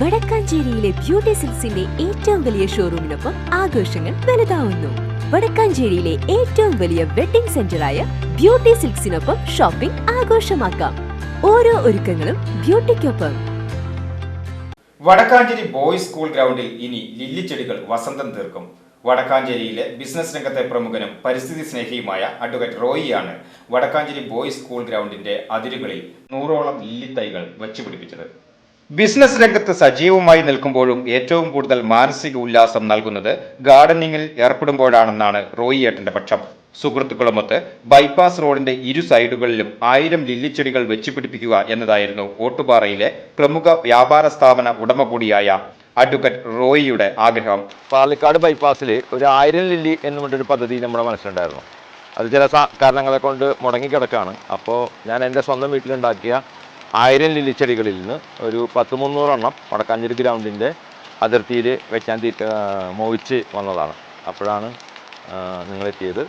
വടക്കാഞ്ചേരിയിലെ beauty സിൽസിന്റെ ഏറ്റവും വലിയ ഷോറൂമിനൊപ്പം ആഘോഷങ്ങൾ വലുതാവുന്നു. വടക്കാഞ്ചേരിയിലെ ഏറ്റവും വലിയ വെഡിംഗ് സെന്ററായ ബ്യൂട്ടി സിൽക്സിനൊപ്പം ഷോപ്പിംഗ് ആഘോഷമാക്കാം. ഓരോ ഒരുക്കങ്ങളും ബ്യൂട്ടിക്കൊപ്പം. വടക്കാഞ്ചേരി ബോയ്സ് സ്കൂൾ ഗ്രൗണ്ടിൽ ഇനി ലില്ലിച്ചെടികൾ വസന്തം തീർക്കും. വടക്കാഞ്ചേരിയിലെ ബിസിനസ് രംഗത്തെ പ്രമുഖനും പരിസ്ഥിതി സ്നേഹിയുമായ അഡ്വക്കേറ്റ് റോയിയാണ് വടക്കാഞ്ചേരി ബോയ്സ് സ്കൂൾ ഗ്രൗണ്ടിന്റെ അതിരുകളിൽ നൂറോളം ലില്ലിത്തൈകൾ വച്ചുപിടിപ്പിച്ചത്. ബിസിനസ് രംഗത്ത് സജീവമായി നിൽക്കുമ്പോഴും ഏറ്റവും കൂടുതൽ മാനസിക ഉല്ലാസം നൽകുന്നത് ഗാർഡനിങ്ങിൽ ഏർപ്പെടുമ്പോഴാണെന്നാണ് റോയി ഏട്ടന്റെ പക്ഷം. സുഹൃത്തുക്കളുമൊത്ത് ബൈപ്പാസ് റോഡിന്റെ ഇരു സൈഡുകളിലും ആയിരം ലില്ലിച്ചെടികൾ വെച്ചുപിടിപ്പിക്കുക എന്നതായിരുന്നു ഓട്ടുപാറയിലെ പ്രമുഖ വ്യാപാര സ്ഥാപന ഉടമ കൂടിയായ അഡ്വക്കറ്റ് റോയിയുടെ ആഗ്രഹം. പാലക്കാട് ബൈപ്പാസിൽ ഒരു ആയിരം ലില്ലി എന്ന് പറഞ്ഞൊരു പദ്ധതി നമ്മുടെ മനസ്സിലുണ്ടായിരുന്നു. അത് ചില കാരണങ്ങളെ കൊണ്ട് മുടങ്ങിക്കിടക്കാണ് അപ്പോൾ ഞാൻ എന്റെ സ്വന്തം വീട്ടിലുണ്ടാക്കിയ ആയിരം ലില്ലി ചെടികളിൽ നിന്ന് ഒരു പത്ത് മുന്നൂറെണ്ണം വടക്കാഞ്ചേരി ഗ്രൗണ്ടിന്റെ അതിർത്തിയിൽ വെക്കാൻ തീ മോവിച്ച് വന്നതാണ്. അപ്പോഴാണ് നിങ്ങളെത്തിയത്.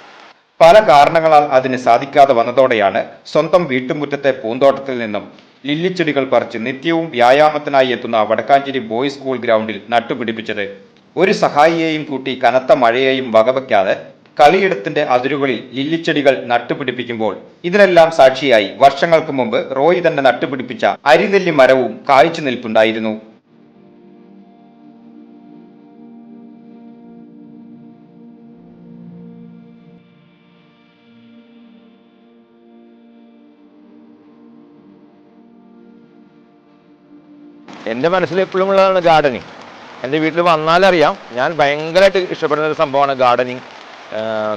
പല കാരണങ്ങളാൽ അതിന് സാധിക്കാതെ വന്നതോടെയാണ് സ്വന്തം വീട്ടുമുറ്റത്തെ പൂന്തോട്ടത്തിൽ നിന്നും ലില്ലിച്ചെടികൾ പറിച്ച് നിത്യവും വ്യായാമത്തിനായി എത്തുന്ന വടക്കാഞ്ചേരി ബോയ്സ് സ്കൂൾ ഗ്രൗണ്ടിൽ നട്ടുപിടിപ്പിച്ചത്. ഒരു സഹായിയെയും കൂട്ടി കനത്ത മഴയെയും വകവയ്ക്കാതെ കളിയിടത്തിന്റെ അതിരുകളിൽ ലില്ലിച്ചെടികൾ നട്ടുപിടിപ്പിക്കുമ്പോൾ ഇതിനെല്ലാം സാക്ഷിയായി വർഷങ്ങൾക്ക് മുമ്പ് റോയ് തന്നെ നട്ടുപിടിപ്പിച്ച അരിനെല്ലി മരവും കായ്ച്ചു നിൽപ്പുണ്ടായിരുന്നു. എന്റെ മനസ്സിൽ എപ്പോഴും ഉള്ളതാണ് ഗാർഡനിങ്. എന്റെ വീട്ടിൽ വന്നാലറിയാം ഞാൻ ഭയങ്കരമായിട്ട് ഇഷ്ടപ്പെടുന്ന ഒരു സംഭവമാണ് ഗാർഡനിങ്.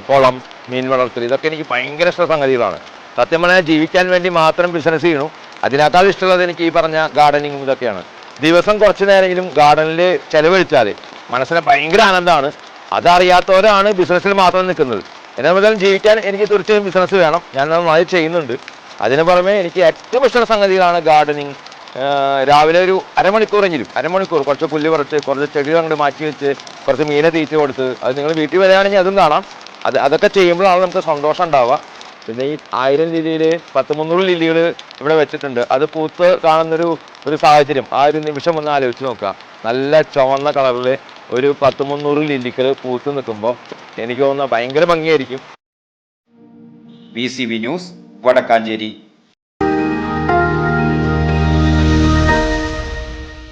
കുളം മീൻ വളർത്തൽ ഇതൊക്കെ എനിക്ക് ഭയങ്കര ഇഷ്ട സംഗതികളാണ്. സത്യം പറഞ്ഞാൽ ജീവിക്കാൻ വേണ്ടി മാത്രം ബിസിനസ് ചെയ്യണു അതിനേക്കാൾ ഇഷ്ടമുള്ളത് എനിക്ക് ഈ പറഞ്ഞ ഗാർഡനിങ്ങും ഇതൊക്കെയാണ്. ദിവസം കുറച്ച് നേരമെങ്കിലും ഗാർഡനിൽ ചിലവഴിച്ചാൽ മനസ്സിന് ഭയങ്കര ആനന്ദമാണ്. അതറിയാത്തവരാണ് ബിസിനസ്സിൽ മാത്രം നിൽക്കുന്നത്. എന്നെ സംബന്ധിച്ചാലും ജീവിക്കാൻ എനിക്ക് തീർച്ചയായും ബിസിനസ് വേണം. ഞാൻ നന്നായി ചെയ്യുന്നുണ്ട്. അതിന് പുറമെ എനിക്ക് ഏറ്റവും ഇഷ്ടമുള്ള സംഗതികളാണ് ഗാർഡനിങ് രാവിലെ ഒരു അരമണിക്കൂറെങ്കിലും അരമണിക്കൂർ കുറച്ച് പുല്ല് പറിച്ച് കുറച്ച് ചെടികൾ അങ്ങോട്ട് മാറ്റി വെച്ച് കുറച്ച് മീനെ തീറ്റ കൊടുത്ത് അത് നിങ്ങൾ വീട്ടിൽ വരികയാണെങ്കിൽ അതും കാണാം. അത് അതൊക്കെ ചെയ്യുമ്പോഴാണ് നമുക്ക് സന്തോഷം ഉണ്ടാവുക. പിന്നെ ഈ ആയിരം ലില്ലിയിൽ പത്ത് മുന്നൂറ് ലില്ലികൾ ഇവിടെ വെച്ചിട്ടുണ്ട്. അത് പൂത്ത് കാണുന്നൊരു ഒരു സാഹചര്യം. ആ ഒരു നിമിഷം ഒന്ന് ആലോചിച്ച് നോക്കുക. നല്ല ചുവന്ന കളറിൽ ഒരു പത്ത് മുന്നൂറ് ലില്ലിക്കൽ പൂത്ത് നിൽക്കുമ്പോൾ എനിക്ക് തോന്നുന്ന ഭയങ്കര ഭംഗിയായിരിക്കും. V C V news Vadakkanchery.